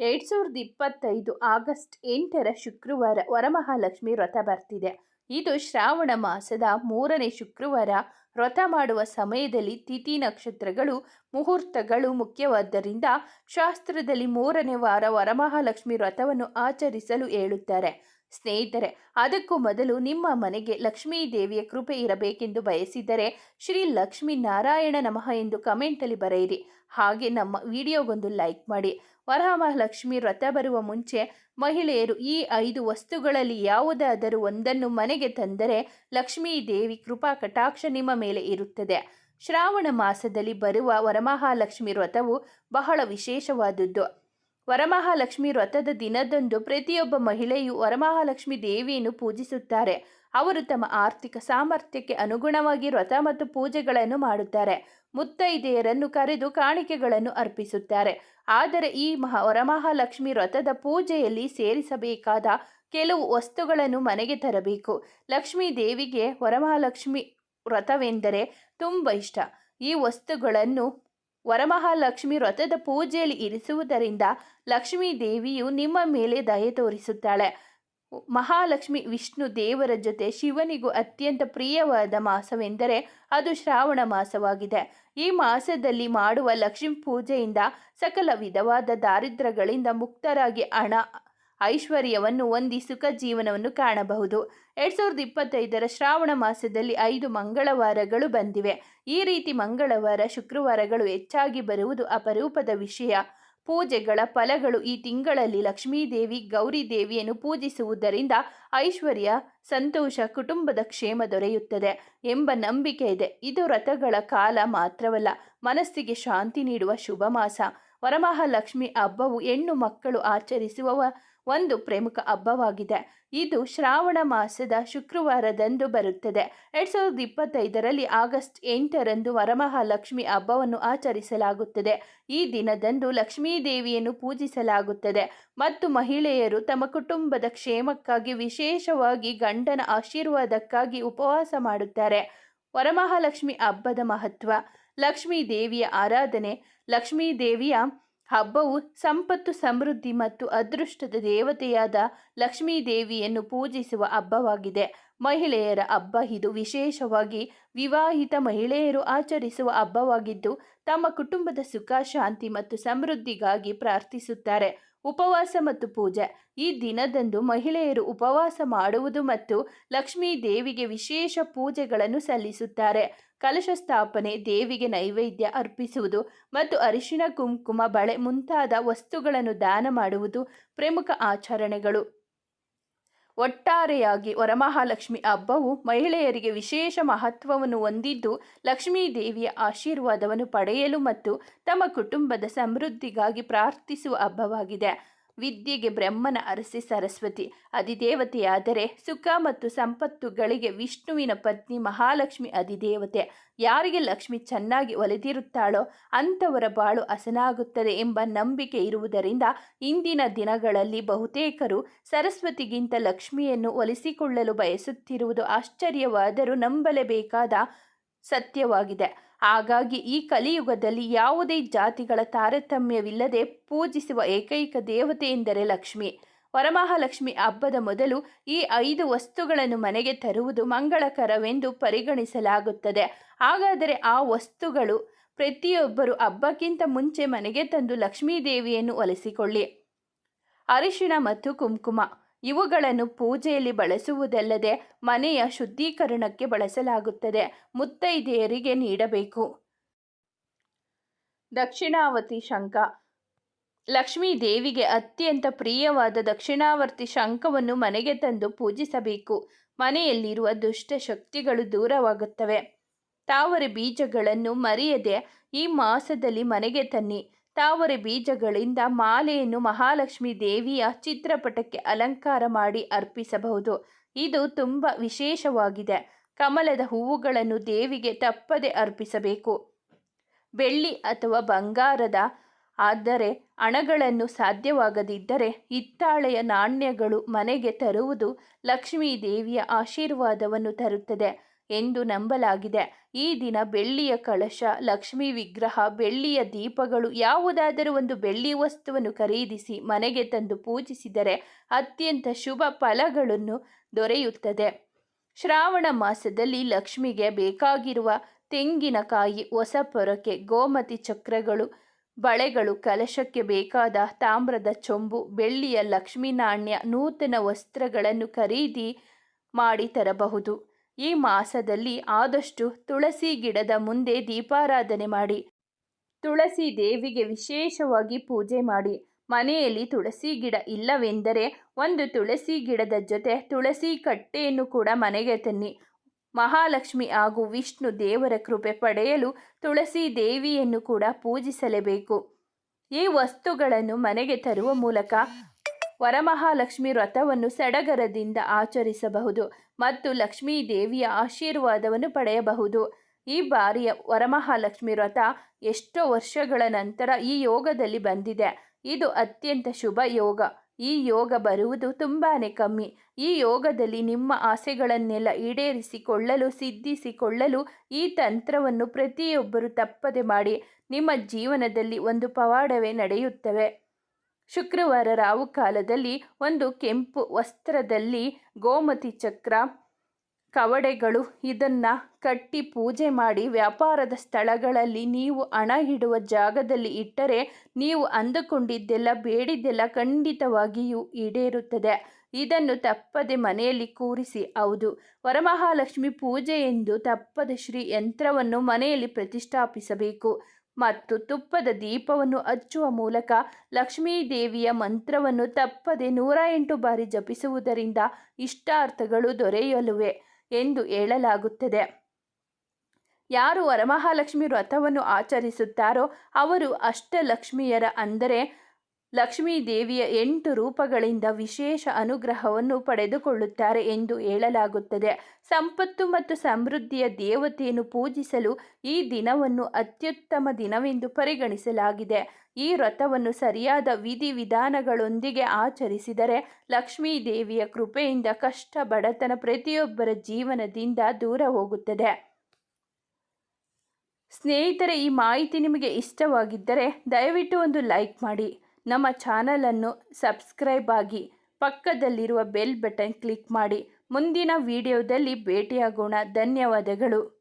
ಎರಡು ಸಾವಿರದ ಇಪ್ಪತ್ತೈದು ಆಗಸ್ಟ್ ಎಂಟರ ಶುಕ್ರವಾರ ವರಮಹಾಲಕ್ಷ್ಮಿ ವ್ರತ ಬರ್ತಿದೆ. ಇದು ಶ್ರಾವಣ ಮಾಸದ ಮೂರನೇ ಶುಕ್ರವಾರ ವ್ರತ ಮಾಡುವ ಸಮಯದಲ್ಲಿ ತಿಥಿ ನಕ್ಷತ್ರಗಳು, ಮುಹೂರ್ತಗಳು ಮುಖ್ಯವಾದ್ದರಿಂದ ಶಾಸ್ತ್ರದಲ್ಲಿ ಮೂರನೇ ವಾರ ವರಮಹಾಲಕ್ಷ್ಮಿ ವ್ರತವನ್ನು ಆಚರಿಸಲು ಹೇಳುತ್ತಾರೆ. ಸ್ನೇಹಿತರೆ, ಅದಕ್ಕೂ ಮೊದಲು ನಿಮ್ಮ ಮನೆಗೆ ಲಕ್ಷ್ಮೀ ದೇವಿಯ ಕೃಪೆ ಇರಬೇಕೆಂದು ಬಯಸಿದರೆ ಶ್ರೀ ಲಕ್ಷ್ಮೀ ನಾರಾಯಣ ನಮಃ ಎಂದು ಕಮೆಂಟಲ್ಲಿ ಬರೆಯಿರಿ. ಹಾಗೆ ನಮ್ಮ ವಿಡಿಯೋಗೊಂದು ಲೈಕ್ ಮಾಡಿ. ವರಮಹಾಲಕ್ಷ್ಮಿ ವ್ರತ ಬರುವ ಮುಂಚೆ ಮಹಿಳೆಯರು ಈ ಐದು ವಸ್ತುಗಳಲ್ಲಿ ಯಾವುದಾದರೂ ಒಂದನ್ನು ಮನೆಗೆ ತಂದರೆ ಲಕ್ಷ್ಮೀ ದೇವಿ ಕೃಪಾ ಕಟಾಕ್ಷ ನಿಮ್ಮ ಮೇಲೆ ಇರುತ್ತದೆ. ಶ್ರಾವಣ ಮಾಸದಲ್ಲಿ ಬರುವ ವರಮಹಾಲಕ್ಷ್ಮಿ ವ್ರತವು ಬಹಳ ವಿಶೇಷವಾದದ್ದು. ವರಮಹಾಲಕ್ಷ್ಮಿ ವ್ರತದ ದಿನದಂದು ಪ್ರತಿಯೊಬ್ಬ ಮಹಿಳೆಯು ವರಮಹಾಲಕ್ಷ್ಮಿ ದೇವಿಯನ್ನು ಪೂಜಿಸುತ್ತಾರೆ. ಅವರು ತಮ್ಮ ಆರ್ಥಿಕ ಸಾಮರ್ಥ್ಯಕ್ಕೆ ಅನುಗುಣವಾಗಿ ವ್ರತ ಮತ್ತು ಪೂಜೆಗಳನ್ನು ಮಾಡುತ್ತಾರೆ. ಮುತ್ತೈದೆಯರನ್ನು ಕರೆದು ಕಾಣಿಕೆಗಳನ್ನು ಅರ್ಪಿಸುತ್ತಾರೆ. ಆದರೆ ಈ ಮಹಾ ವರಮಹಾಲಕ್ಷ್ಮಿ ವ್ರತದ ಪೂಜೆಯಲ್ಲಿ ಸೇರಿಸಬೇಕಾದ ಕೆಲವು ವಸ್ತುಗಳನ್ನು ಮನೆಗೆ ತರಬೇಕು. ಲಕ್ಷ್ಮೀ ದೇವಿಗೆ ವರಮಹಾಲಕ್ಷ್ಮಿ ವ್ರತವೆಂದರೆ ತುಂಬ ಇಷ್ಟ. ಈ ವಸ್ತುಗಳನ್ನು ವರಮಹಾಲಕ್ಷ್ಮಿ ವ್ರತದ ಪೂಜೆಯಲ್ಲಿ ಇರಿಸುವುದರಿಂದ ಲಕ್ಷ್ಮೀ ದೇವಿಯು ನಿಮ್ಮ ಮೇಲೆ ದಯೆ ತೋರಿಸುತ್ತಾಳೆ. ಮಹಾಲಕ್ಷ್ಮಿ ವಿಷ್ಣು ದೇವರ ಜೊತೆ ಶಿವನಿಗೂ ಅತ್ಯಂತ ಪ್ರಿಯವಾದ ಮಾಸವೆಂದರೆ ಅದು ಶ್ರಾವಣ ಮಾಸವಾಗಿದೆ. ಈ ಮಾಸದಲ್ಲಿ ಮಾಡುವ ಲಕ್ಷ್ಮೀ ಪೂಜೆಯಿಂದ ಸಕಲ ವಿಧವಾದ ದಾರಿದ್ರ್ಯಗಳಿಂದ ಮುಕ್ತರಾಗಿ ಹಣ ಐಶ್ವರ್ಯವನ್ನು ಹೊಂದಿ ಸುಖ ಜೀವನವನ್ನು ಕಾಣಬಹುದು. ಎರಡು ಸಾವಿರದ ಇಪ್ಪತ್ತೈದರ ಶ್ರಾವಣ ಮಾಸದಲ್ಲಿ ಐದು ಮಂಗಳವಾರಗಳು ಬಂದಿವೆ. ಈ ರೀತಿ ಮಂಗಳವಾರ, ಶುಕ್ರವಾರಗಳು ಹೆಚ್ಚಾಗಿ ಬರುವುದು ಅಪರೂಪದ ವಿಷಯ. ಪೂಜೆಗಳ ಫಲಗಳು ಈ ತಿಂಗಳಲ್ಲಿ ಲಕ್ಷ್ಮೀದೇವಿ ಗೌರಿ ದೇವಿಯನ್ನು ಪೂಜಿಸುವುದರಿಂದ ಐಶ್ವರ್ಯ, ಸಂತೋಷ, ಕುಟುಂಬದ ಕ್ಷೇಮ ದೊರೆಯುತ್ತದೆ ಎಂಬ ನಂಬಿಕೆ ಇದೆ. ಇದು ವ್ರತಗಳ ಕಾಲ ಮಾತ್ರವಲ್ಲ, ಮನಸ್ಸಿಗೆ ಶಾಂತಿ ನೀಡುವ ಶುಭ ಮಾಸ. ವರಮಹಾಲಕ್ಷ್ಮಿ ಹಬ್ಬವು ಹೆಣ್ಣು ಮಕ್ಕಳು ಆಚರಿಸುವ ಒಂದು ಪ್ರಮುಖ ಹಬ್ಬವಾಗಿದೆ. ಇದು ಶ್ರಾವಣ ಮಾಸದ ಶುಕ್ರವಾರದಂದು ಬರುತ್ತದೆ. ಎರಡು ಸಾವಿರದ ಇಪ್ಪತ್ತೈದರಲ್ಲಿ ಆಗಸ್ಟ್ ಎಂಟರಂದು ವರಮಹಾಲಕ್ಷ್ಮಿ ಹಬ್ಬವನ್ನು ಆಚರಿಸಲಾಗುತ್ತದೆ. ಈ ದಿನದಂದು ಲಕ್ಷ್ಮೀ ದೇವಿಯನ್ನು ಪೂಜಿಸಲಾಗುತ್ತದೆ. ಮತ್ತು ಮಹಿಳೆಯರು ತಮ್ಮ ಕುಟುಂಬದ ಕ್ಷೇಮಕ್ಕಾಗಿ ವಿಶೇಷವಾಗಿ ಗಂಡನ ಆಶೀರ್ವಾದಕ್ಕಾಗಿ ಉಪವಾಸ ಮಾಡುತ್ತಾರೆ. ವರಮಹಾಲಕ್ಷ್ಮಿ ಹಬ್ಬದ ಮಹತ್ವ, ಲಕ್ಷ್ಮೀ ದೇವಿಯ ಆರಾಧನೆ, ಲಕ್ಷ್ಮೀ ದೇವಿಯ ಹಬ್ಬವು ಸಂಪತ್ತು, ಸಮೃದ್ಧಿ ಮತ್ತು ಅದೃಷ್ಟದ ದೇವತೆಯಾದ ಲಕ್ಷ್ಮೀ ದೇವಿಯನ್ನು ಪೂಜಿಸುವ ಹಬ್ಬವಾಗಿದೆ. ಮಹಿಳೆಯರ ಹಬ್ಬ ಇದು ವಿಶೇಷವಾಗಿ ವಿವಾಹಿತ ಮಹಿಳೆಯರು ಆಚರಿಸುವ ಹಬ್ಬವಾಗಿದ್ದು, ತಮ್ಮ ಕುಟುಂಬದ ಸುಖ, ಶಾಂತಿ ಮತ್ತು ಸಮೃದ್ಧಿಗಾಗಿ ಪ್ರಾರ್ಥಿಸುತ್ತಾರೆ. ಉಪವಾಸ ಮತ್ತು ಪೂಜೆ. ಈ ದಿನದಂದು ಮಹಿಳೆಯರು ಉಪವಾಸ ಮಾಡುವುದು ಮತ್ತು ಲಕ್ಷ್ಮೀ ದೇವಿಗೆ ವಿಶೇಷ ಪೂಜೆಗಳನ್ನು ಸಲ್ಲಿಸುತ್ತಾರೆ. ಕಲಶ ಸ್ಥಾಪನೆ, ದೇವಿಗೆ ನೈವೇದ್ಯ ಅರ್ಪಿಸುವುದು ಮತ್ತು ಅರಿಶಿಣ ಕುಂಕುಮ, ಬಳೆ ಮುಂತಾದ ವಸ್ತುಗಳನ್ನು ದಾನ ಮಾಡುವುದು ಪ್ರಮುಖ ಆಚರಣೆಗಳು. ಒಟ್ಟಾರೆಯಾಗಿ ವರಮಹಾಲಕ್ಷ್ಮಿ ಹಬ್ಬವು ಮಹಿಳೆಯರಿಗೆ ವಿಶೇಷ ಮಹತ್ವವನ್ನು ಹೊಂದಿದ್ದು ಲಕ್ಷ್ಮೀ ದೇವಿಯ ಆಶೀರ್ವಾದವನ್ನು ಪಡೆಯಲು ಮತ್ತು ತಮ್ಮ ಕುಟುಂಬದ ಸಮೃದ್ಧಿಗಾಗಿ ಪ್ರಾರ್ಥಿಸುವ ಹಬ್ಬವಾಗಿದೆ. ವಿದ್ಯೆಗೆ ಬ್ರಹ್ಮನ ಅರಸಿ ಸರಸ್ವತಿ. ಅಧಿದೇವತೆಯಾದರೆ ಸುಖ ಮತ್ತು ಸಂಪತ್ತುಗಳಿಗೆ ವಿಷ್ಣುವಿನ ಪತ್ನಿ ಮಹಾಲಕ್ಷ್ಮಿ ಅಧಿದೇವತೆ. ಯಾರಿಗೆ ಲಕ್ಷ್ಮಿ ಚೆನ್ನಾಗಿ ಒಲೆದಿರುತ್ತಾಳೋ ಅಂಥವರ ಬಾಳು ಹಸನಾಗುತ್ತದೆ ಎಂಬ ನಂಬಿಕೆ ಇರುವುದರಿಂದ ಇಂದಿನ ದಿನಗಳಲ್ಲಿ ಬಹುತೇಕರು ಸರಸ್ವತಿಗಿಂತ ಲಕ್ಷ್ಮಿಯನ್ನು ಒಲಿಸಿಕೊಳ್ಳಲು ಬಯಸುತ್ತಿರುವುದು ಆಶ್ಚರ್ಯವಾದರೂ ನಂಬಲೇಬೇಕಾದ ಸತ್ಯವಾಗಿದೆ. ಹಾಗಾಗಿ ಈ ಕಲಿಯುಗದಲ್ಲಿ ಯಾವುದೇ ಜಾತಿಗಳ ತಾರತಮ್ಯವಿಲ್ಲದೆ ಪೂಜಿಸುವ ಏಕೈಕ ದೇವತೆ ಎಂದರೆ ಲಕ್ಷ್ಮಿ. ವರಮಹಾಲಕ್ಷ್ಮಿ ಹಬ್ಬದ ಮೊದಲು ಈ ಐದು ವಸ್ತುಗಳನ್ನು ಮನೆಗೆ ತರುವುದು ಮಂಗಳಕರವೆಂದು ಪರಿಗಣಿಸಲಾಗುತ್ತದೆ. ಹಾಗಾದರೆ ಆ ವಸ್ತುಗಳು ಪ್ರತಿಯೊಬ್ಬರು ಹಬ್ಬಕ್ಕಿಂತ ಮುಂಚೆ ಮನೆಗೆ ತಂದು ಲಕ್ಷ್ಮೀ ದೇವಿಯನ್ನು ಒಲಿಸಿಕೊಳ್ಳಿ. ಅರಿಶಿಣ ಮತ್ತು ಕುಂಕುಮ. ಇವುಗಳನ್ನು ಪೂಜೆಯಲ್ಲಿ ಬಳಸುವುದಲ್ಲದೆ ಮನೆಯ ಶುದ್ಧೀಕರಣಕ್ಕೆ ಬಳಸಲಾಗುತ್ತದೆ. ಮುತ್ತೈದೆಯರಿಗೆ ನೀಡಬೇಕು. ದಕ್ಷಿಣಾವತಿ ಶಂಖ. ಲಕ್ಷ್ಮೀ ದೇವಿಗೆ ಅತ್ಯಂತ ಪ್ರಿಯವಾದ ದಕ್ಷಿಣಾವರ್ತಿ ಶಂಖವನ್ನು ಮನೆಗೆ ತಂದು ಪೂಜಿಸಬೇಕು. ಮನೆಯಲ್ಲಿರುವ ದುಷ್ಟ ಶಕ್ತಿಗಳು ದೂರವಾಗುತ್ತವೆ. ತಾವರೆ ಬೀಜಗಳನ್ನು ಮರೆಯದೆ ಈ ಮಾಸದಲ್ಲಿ ಮನೆಗೆ ತನ್ನಿ. ತಾವರೆ ಬೀಜಗಳಿಂದ ಮಾಲೆಯನ್ನು ಮಹಾಲಕ್ಷ್ಮಿ ದೇವಿಯ ಚಿತ್ರಪಟಕ್ಕೆ ಅಲಂಕಾರ ಮಾಡಿ ಅರ್ಪಿಸಬಹುದು. ಇದು ತುಂಬ ವಿಶೇಷವಾಗಿದೆ. ಕಮಲದ ಹೂವುಗಳನ್ನು ದೇವಿಗೆ ತಪ್ಪದೆ ಅರ್ಪಿಸಬೇಕು. ಬೆಳ್ಳಿ ಅಥವಾ ಬಂಗಾರದ, ಆದರೆ ಹಣಗಳನ್ನು ಸಾಧ್ಯವಾಗದಿದ್ದರೆ ಹಿತ್ತಾಳೆಯ ನಾಣ್ಯಗಳು ಮನೆಗೆ ತರುವುದು ಲಕ್ಷ್ಮೀ ದೇವಿಯ ಆಶೀರ್ವಾದವನ್ನು ತರುತ್ತದೆ. ಎಂದು ನಂಬಲಾಗಿದೆ. ಈ ದಿನ ಬೆಳ್ಳಿಯ ಕಳಶ, ಲಕ್ಷ್ಮಿ ವಿಗ್ರಹ, ಬೆಳ್ಳಿಯ ದೀಪಗಳು, ಯಾವುದಾದರೂ ಒಂದು ಬೆಳ್ಳಿ ವಸ್ತುವನ್ನು ಖರೀದಿಸಿ ಮನೆಗೆ ತಂದು ಪೂಜಿಸಿದರೆ ಅತ್ಯಂತ ಶುಭ ಫಲಗಳನ್ನು ದೊರೆಯುತ್ತದೆ. ಶ್ರಾವಣ ಮಾಸದಲ್ಲಿ ಲಕ್ಷ್ಮಿಗೆ ಬೇಕಾಗಿರುವ ತೆಂಗಿನಕಾಯಿ ಹೊಸ ಪೊರಕೆ ಗೋಮತಿ ಚಕ್ರಗಳು, ಬಳೆಗಳು, ಕಲಶಕ್ಕೆ ಬೇಕಾದ ತಾಮ್ರದ ಚೊಂಬು, ಬೆಳ್ಳಿಯ ಲಕ್ಷ್ಮೀ ನಾಣ್ಯ, ನೂತನ ವಸ್ತ್ರಗಳನ್ನು ಖರೀದಿ ಮಾಡಿ ತರಬಹುದು. ಈ ಮಾಸದಲ್ಲಿ ಆದಷ್ಟು ತುಳಸಿ ಗಿಡದ ಮುಂದೆ ದೀಪಾರಾಧನೆ ಮಾಡಿ. ತುಳಸಿ ದೇವಿಗೆ ವಿಶೇಷವಾಗಿ ಪೂಜೆ ಮಾಡಿ. ಮನೆಯಲ್ಲಿ ತುಳಸಿ ಗಿಡ ಇಲ್ಲವೆಂದರೆ ಒಂದು ತುಳಸಿ ಗಿಡದ ಜೊತೆ ತುಳಸಿ ಕಟ್ಟೆಯನ್ನು ಕೂಡ ಮನೆಗೆ ತನ್ನಿ. ಮಹಾಲಕ್ಷ್ಮಿ ಹಾಗೂ ವಿಷ್ಣು ದೇವರ ಕೃಪೆ ಪಡೆಯಲು ತುಳಸಿ ದೇವಿಯನ್ನು ಕೂಡ ಪೂಜಿಸಲೇಬೇಕು. ಈ ವಸ್ತುಗಳನ್ನು ಮನೆಗೆ ತರುವ ಮೂಲಕ ವರಮಹಾಲಕ್ಷ್ಮಿ ವ್ರತವನ್ನು ಸಡಗರದಿಂದ ಆಚರಿಸಬಹುದು. ಮತ್ತು ಲಕ್ಷ್ಮೀ ದೇವಿಯ ಆಶೀರ್ವಾದವನ್ನು ಪಡೆಯಬಹುದು. ಈ ಬಾರಿಯ ವರಮಹಾಲಕ್ಷ್ಮಿ ವ್ರತ ಎಷ್ಟೋ ವರ್ಷಗಳ ನಂತರ ಈ ಯೋಗದಲ್ಲಿ ಬಂದಿದೆ. ಇದು ಅತ್ಯಂತ ಶುಭ ಯೋಗ. ಈ ಯೋಗ ಬರುವುದು ತುಂಬಾ ಕಮ್ಮಿ. ಈ ಯೋಗದಲ್ಲಿ ನಿಮ್ಮ ಆಸೆಗಳನ್ನೆಲ್ಲ ಈಡೇರಿಸಿಕೊಳ್ಳಲು, ಸಿದ್ಧಿಸಿಕೊಳ್ಳಲು ಈ ತಂತ್ರವನ್ನು ಪ್ರತಿಯೊಬ್ಬರು ತಪ್ಪದೆ ಮಾಡಿ. ನಿಮ್ಮ ಜೀವನದಲ್ಲಿ ಒಂದು ಪವಾಡವೇ ನಡೆಯುತ್ತವೆ. ಶುಕ್ರವಾರ ರಾವು ಕಾಲದಲ್ಲಿ ಒಂದು ಕೆಂಪು ವಸ್ತ್ರದಲ್ಲಿ ಗೋಮತಿ ಚಕ್ರ, ಕವಡೆಗಳು, ಇದನ್ನು ಕಟ್ಟಿ ಪೂಜೆ ಮಾಡಿ ವ್ಯಾಪಾರದ ಸ್ಥಳಗಳಲ್ಲಿ ನೀವು ಹಣ ಇಡುವ ಜಾಗದಲ್ಲಿ ಇಟ್ಟರೆ ನೀವು ಅಂದುಕೊಂಡಿದ್ದೆಲ್ಲ ಬೇಡಿದ್ದೆಲ್ಲ ಖಂಡಿತವಾಗಿಯೂ ಈಡೇರುತ್ತದೆ. ಇದನ್ನು ತಪ್ಪದೆ ಮನೆಯಲ್ಲಿ ಕೂರಿಸಿ, ಹೌದು. ವರಮಹಾಲಕ್ಷ್ಮಿ ಪೂಜೆ ಎಂದು ತಪ್ಪದ ಶ್ರೀ ಯಂತ್ರವನ್ನು ಮನೆಯಲ್ಲಿ ಪ್ರತಿಷ್ಠಾಪಿಸಬೇಕು. ಮತ್ತು ತುಪ್ಪದ ದೀಪವನ್ನು ಹಚ್ಚುವ ಮೂಲಕ ಲಕ್ಷ್ಮೀ ದೇವಿಯ ಮಂತ್ರವನ್ನು ತಪ್ಪದೆ ನೂರ ಎಂಟು ಬಾರಿ ಜಪಿಸುವುದರಿಂದ ಇಷ್ಟಾರ್ಥಗಳು ದೊರೆಯಲುವೆ ಎಂದು ಹೇಳಲಾಗುತ್ತದೆ. ಯಾರು ವರಮಹಾಲಕ್ಷ್ಮಿ ವ್ರತವನ್ನು ಆಚರಿಸುತ್ತಾರೋ ಅವರು ಅಷ್ಟಲಕ್ಷ್ಮಿಯರ ಅಂದರೆ ಲಕ್ಷ್ಮೀ ದೇವಿಯ ಎಂಟು ರೂಪಗಳಿಂದ ವಿಶೇಷ ಅನುಗ್ರಹವನ್ನು ಪಡೆದುಕೊಳ್ಳುತ್ತಾರೆ ಎಂದು ಹೇಳಲಾಗುತ್ತದೆ. ಸಂಪತ್ತು ಮತ್ತು ಸಮೃದ್ಧಿಯ ದೇವತೆಯನ್ನು ಪೂಜಿಸಲು ಈ ದಿನವನ್ನು ಅತ್ಯುತ್ತಮ ದಿನವೆಂದು ಪರಿಗಣಿಸಲಾಗಿದೆ. ಈ ವ್ರತವನ್ನು ಸರಿಯಾದ ವಿಧಿವಿಧಾನಗಳೊಂದಿಗೆ ಆಚರಿಸಿದರೆ ಲಕ್ಷ್ಮೀ ದೇವಿಯ ಕೃಪೆಯಿಂದ ಕಷ್ಟ, ಬಡತನ ಪ್ರತಿಯೊಬ್ಬರ ಜೀವನದಿಂದ ದೂರ ಹೋಗುತ್ತದೆ. ಸ್ನೇಹಿತರೆ, ಈ ಮಾಹಿತಿ ನಿಮಗೆ ಇಷ್ಟವಾಗಿದ್ದರೆ ದಯವಿಟ್ಟು ಒಂದು ಲೈಕ್ ಮಾಡಿ. ನಮ್ಮ ಚಾನಲನ್ನು ಸಬ್ಸ್ಕ್ರೈಬ್ ಆಗಿ ಪಕ್ಕದಲ್ಲಿರುವ ಬೆಲ್ ಬಟನ್ ಕ್ಲಿಕ್ ಮಾಡಿ. ಮುಂದಿನ ವಿಡಿಯೋದಲ್ಲಿ ಭೇಟಿಯಾಗೋಣ. ಧನ್ಯವಾದಗಳು.